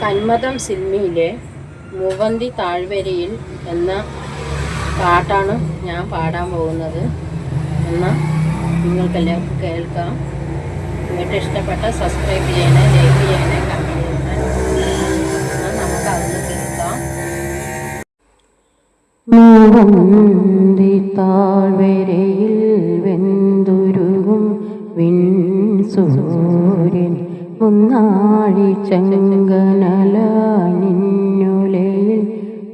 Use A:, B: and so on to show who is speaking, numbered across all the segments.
A: കന്മതം സിനിമയിലെ മുവന്തി താഴ്വരയിൽ എന്ന പാട്ടാണ് ഞാൻ പാടാൻ പോകുന്നത് എന്ന് നിങ്ങൾക്കെല്ലാവർക്കും കേൾക്കാം. നിങ്ങൾക്ക് ഇഷ്ടപ്പെട്ട സബ്സ്ക്രൈബ് ചെയ്യണേ ലൈക്ക് ചെയ്യണേ കമന്റ് നമുക്കതൊന്ന് കേൾക്കാം. വെന്തുരുകും വിൺ മുന്നാഴി ചെങ്കനല നിന്നുലയിൽ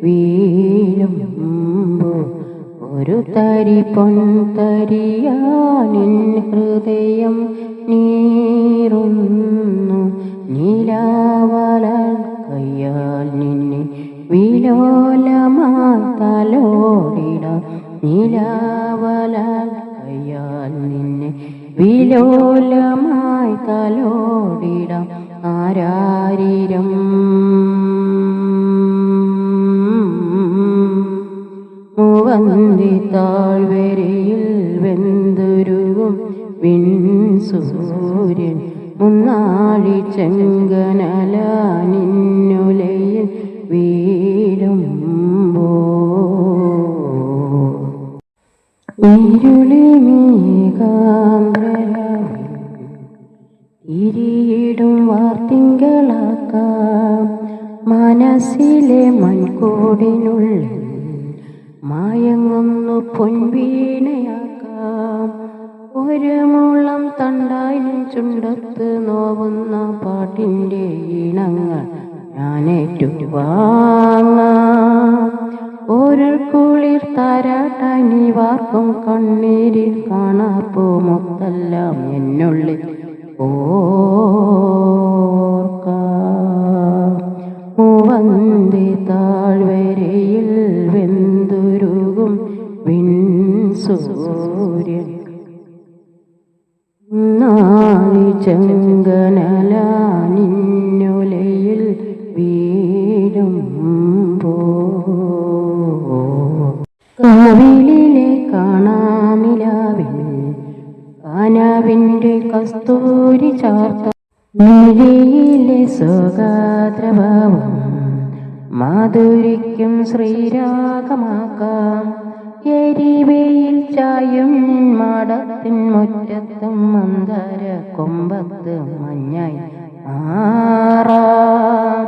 A: വീഴുമ്പോ ഒരു തരി പൊൻതരിയാനിൻ ഹൃദയം നീറുന്നു. നീലാവല കയ്യാൽ നിന്നെ വിലോലമാ തലോടിട. നീലാവല കയ്യാൽ നിന്നെ വിലോലമായി തലോടിടം ആരാരിരം? മുവന്തി താഴ്വരയിൽ വെന്തുരുകും വിൺ സൂര്യൻ മുന്നാഴി ചെങ്കനല ഇരിയിടും വാർത്തിങ്കളാക്കാം മനസ്സിലെ മൺകൂടിനുള്ളിൽ മായങ്ങുന്നു പൊൻവീണയാക്കാം. ഒരു മുളം തണ്ടായും ചുണ്ടത്ത് നോവുന്ന പാട്ടിന്റെ ഇണങ്ങൾ ഞാനേറ്റു ഒരു കുളിർ താരാട്ടായി നീ വാർക്കും കണ്ണീരിൽ കാണാപ്പോ മൊത്തെല്ലാം എന്നുള്ളിൽ ഓർക്കാം. താഴ്വരയിൽ വെന്തുരുകും വിൻസൂര്യൻ നാളി ചെങ്കനല കസ്തൂരി ചാർത്ത. മിഴിയിലെ മാധുരിക്കും ശ്രീരാഗമാക്കാം. എരിവയിൽ ചായും മാടത്തിൻ മുറ്റത്തും മന്ദര കൊമ്പത്ത് മഞ്ഞായി മാറാം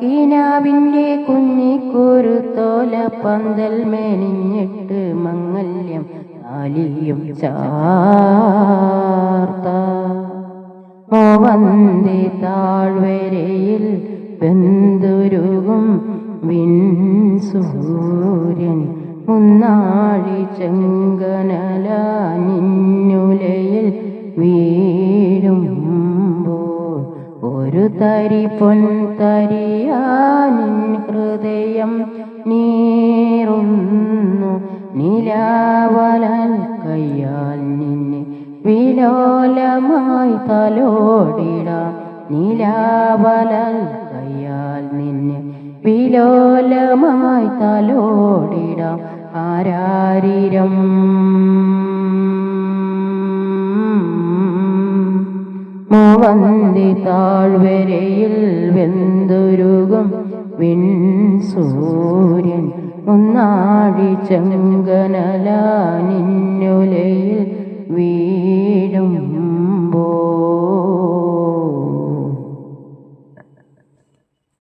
A: കീനാവിന്റെ കുഞ്ഞിക്കുരുത്തോല പന്തൽ മേനിഞ്ഞിട്ട് മംഗല്യം ആലിയും ചാർത്ത മോവന്തി താഴ്വരയിൽ വെന്തുരുകും വിൻസൂര്യൻ മുന്നാഴി ചെങ്കനല നിന്നുലയിൽ വീഴുമ്പോൾ ഒരു തരി പൊൻതരിയാനിൻ വിലോലമായി തലോടിട നിലാവലാൽ കയ്യാൽ നിന്നെ വിലോലമായി തലോടിട ആരാരിരം. മൂവന്തി താഴ്വരയിൽ വെന്തുരുകും വിൻ സൂര്യൻ. ഒന്നാഴി ചെങ്കനല നിന്നുലയിൽ